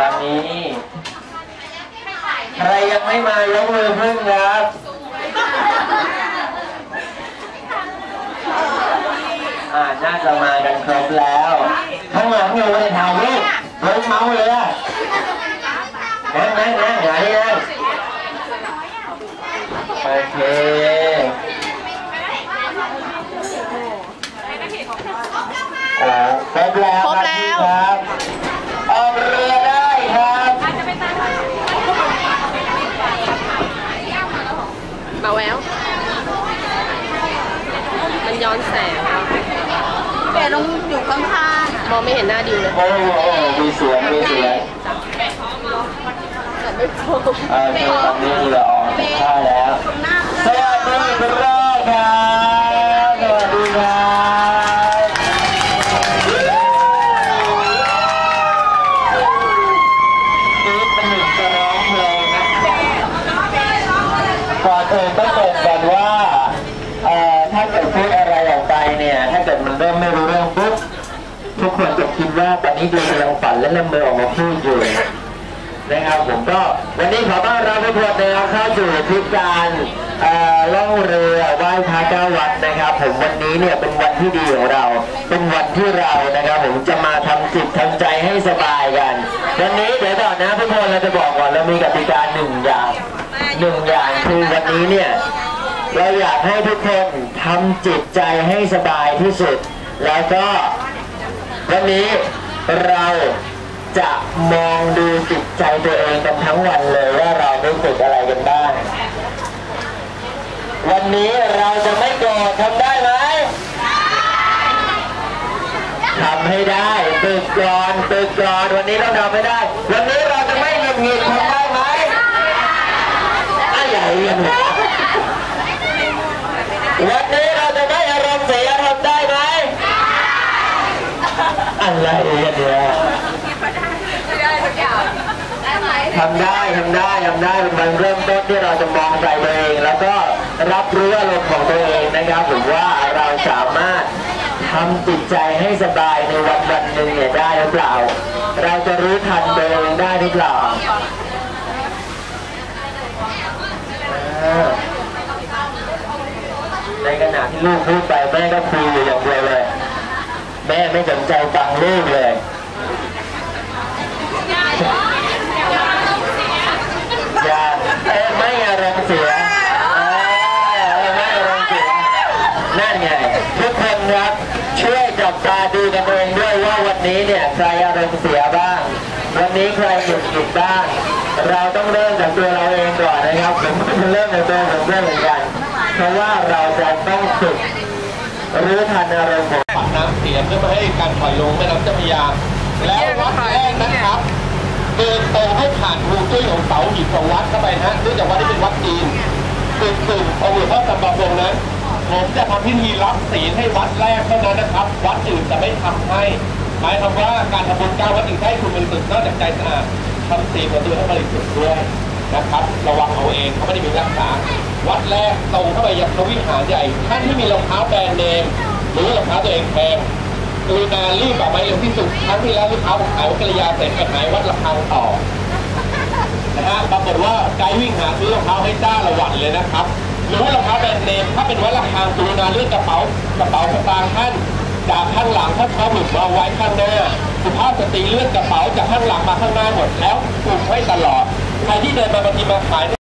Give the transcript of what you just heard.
ตอนนี้ ใครยังไม่มายกมือขึ้นครับอ่าน่าจะมากันครบแล้ว ข้างหลังอยู่ในถ่ายรูปรถเมาเลยอะนั่งนั่งนั่งไหนนั่งโอเคอ่าครบแล้วครบแล้ว ครับออกเรือได้ครับ มาแวว มัน ย้อนแสงเดี๋ยวต้องอยู่ข้างๆมองไม่เห็นหน้าดิวเลยโอ้โหมีเสียงมีเสียงแต่ไม่พอเออคือตอนนี้เรือออกจากท่าแล้วหน้าสวัสดีคุณรอดครับสวัสดีครับอีฟเป็นหนึ่งจะร้องเพลงนะก่อนอื่นต้องบอก อะไรอกไปเนี่ยถ้าเกิดมันเริ่มไม่รู้เรื่องปุ๊บทุกคนจะคิดว่าตอนนี้ดูกำลังฝันและเริ่มมือออกมาพูดอยู่นะครับผมก็วันนี้ขอต้อนรับทุกคนนะครับเข้าสู่ทริปการเล่องเรือไหว้พระเก้าวัดนะครับ ผมวันนี้เนี่ยเป็นวันที่ดีของเรา เป็นวันที่เรานะครับ ผมจะมาทำจิตทำใจให้สบายกัน วันนี้เดี๋ยวก่อนนะทุกคนเราจะบอกก่อนเรามีกติกาหนึ่งอย่างหนึ่งอย่างคือวันนี้เนี่ย เราอยากให้ทุกคนทำจิตใจให้สบายที่สุด แล้วก็วันนี้เราจะมองดูจิตใจตัวเองกันทั้งวันเลยว่าเราได้ฝึกอะไรกันบ้าง วันนี้เราจะไม่โกรธทำได้ไหมทำให้ได้ฝึกก่อนฝึกก่อนวันนี้ต้องทำให้ได้ วันนี้เราจะไม่หงุดหงิดทำได้ไหมอะไรกันวะวันนี้เราจะไม่อารมณ์เสียทำได้ไหม อะไรกันเนี่ยทำได้ทำได้ทำได้เป็นวันเริ่มต้นที่เราจะมองใจตัวเอง แล้วก็รับรู้อารมณ์ของตัวเองนะครับผมว่าเราสามารถทำจิตใจให้สบายในวันวันหนึ่งเนี่ยได้หรือเปล่า เราจะรู้ทันตัวเองได้หรือเปล่าในขณะที่ลูกพูดไปแม่ก็คุยอยู่อย่างเดียวเลย ไม่สนใจฟังลูกเลยอย่าเอ้ยไม่อารมณ์เสียเอ้ยไม่อารมณ์เสียนั่นไงทุกคนครับช่วยจับตาดูกันเองด้วยว่าวันนี้เนี่ยใครอารมณ์เสียบ้าง วันนี้ใครหงุดหงิดบ้าง เราต้องเริ่มจากตัวเราเองก่อนนะครับผมเริ่มจากตัวผมด้วยเหมือนกันเพราะว่าเราจะต้องฝึกรู้ทันอารมณ์ของ น้ำเสียเพื่อไม่ให้การปล่อยลงแม่น้ำเจ้าพระยา แล้ววัดแรกนะครับ เดินตรงให้ผ่านรูจุ้ยของเสาหินของวัดเข้าไปนะเนื่องจากวัดนี้เป็นวัดจีนตึกตึกองค์หลวงพ่อจำบาบงนั้นผมจะทำพิธีรับศีลให้วัดแรกเท่านั้นนะครับ วัดอื่นจะไม่ทำให้หมายความว่าการทำบุญเก้าวัดอื่นให้คุณบริสุทธิ์นอกจากใจสะอาดทำศีลของตัวให้บริสุทธิ์ด้วยนะครับ ระวังเอาเองเขาไม่ได้มีรักษา วัดแรกตรงเข้าไปยังพระวิหารใหญ่ท่านที่มีรองเท้าแบรนด์เนมห รือรองเท้าตัวเองแพงกรุณารีบออกไปเร็วที่สุดครั้งที่แล้วลูกค้าผมขายวัดกระยาเสร็จไปขายวัดระฆังต่อนะฮะปรากฏว่าไกด์วิ่งหาซื้อรองเท้าให้จ้าละหวันเลยนะครับหรือว่ารองเท้าแบรนด์เนมถ้าเป็นวัดระฆังกรุณาเลือกกระเป๋ากระเป๋าสตางค์ท่านจากข้างหลังท่านเขาหลุดมาไว้ข้างหน้าสุภาพสตรีเลื่อนกระเป๋าจากข้างหลังมาข้างหน้าหมดแล้วผูกไว้ตลอดใครที่เดินมาบางทีมาขาย